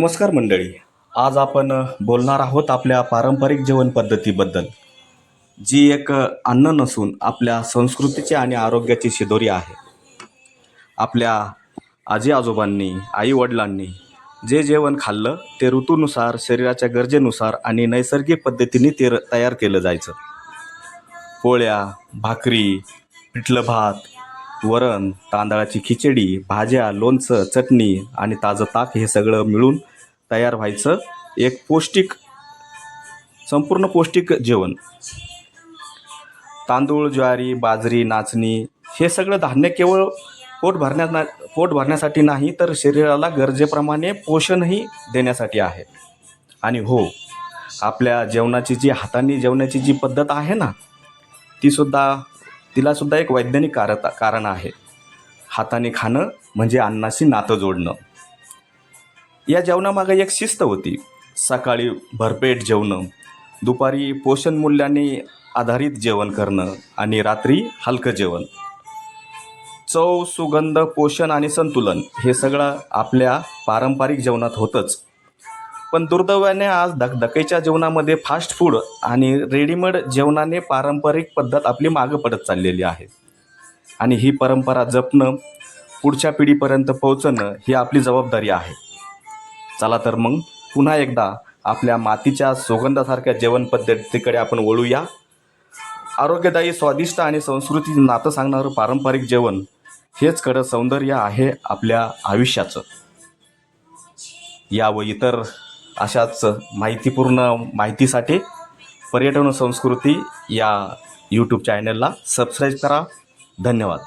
नमस्कार मंडळी. आज आपण बोलणार आहोत आपल्या पारंपरिक जेवण पद्धतीबद्दल. जी एक अन्न नसून आपल्या संस्कृतीची आणि आरोग्याची शिदोरी आहे. आपल्या आजी आजोबांनी आई वडिलांनी जे जेवण खाल्लं ते ऋतूनुसार शरीराच्या गरजेनुसार आणि नैसर्गिक पद्धतीने ते तयार केलं जायचं. पोळ्या भाकरी पिठलं भात वरण तांदळाची खिचडी भाज्या लोणचं चटणी आणि ताजं ताक हे सगळं मिळून तयार व्हायचं. एक पौष्टिक संपूर्ण पौष्टिक जेवण. तांदूळ ज्वारी बाजरी नाचणी हे सगळं धान्य केवळ पोट भरण्या ना पोट भरण्यासाठी नाही तर शरीराला गरजेप्रमाणे पोषणही देण्यासाठी आहे. आणि हो आपल्या जेवणाची जी हाताने जेवण्याची जी पद्धत आहे ना तीसुद्धा तिलासुद्धा एक वैज्ञानिक कार कारण आहे. हाताने खाणं म्हणजे अन्नाशी नातं जोडणं. या जेवणामागे एक शिस्त होती. सकाळी भरपेट जेवणं दुपारी पोषण मूल्याने आधारित जेवण करणं आणि रात्री हलकं जेवण. चव सुगंध पोषण आणि संतुलन हे सगळं आपल्या पारंपरिक जेवणात होतंच. पण दुर्दैवाने आज धकधकेच्या जेवणामध्ये फास्ट फूड आणि रेडीमेड जेवणाने पारंपरिक पद्धत आपली मागं पडत चाललेली आहे. आणि ही परंपरा जपणं पुढच्या पिढीपर्यंत पोहोचणं ही आपली जबाबदारी आहे. चला तर मग पुन्हा एकदा आपल्या मातीच्या सुगंधासारख्या जेवण पद्धतीकडे आपण वळूया. आरोग्यदायी स्वादिष्ट आणि संस्कृती नातं सांगणारं पारंपरिक जेवण हेच खरं सौंदर्य आहे आपल्या आयुष्याचं. या व इतर अशाच माहितीपूर्ण माहितीसाठी पर्यटन संस्कृती या यूट्यूब चॅनलला सबस्क्राईब करा. धन्यवाद.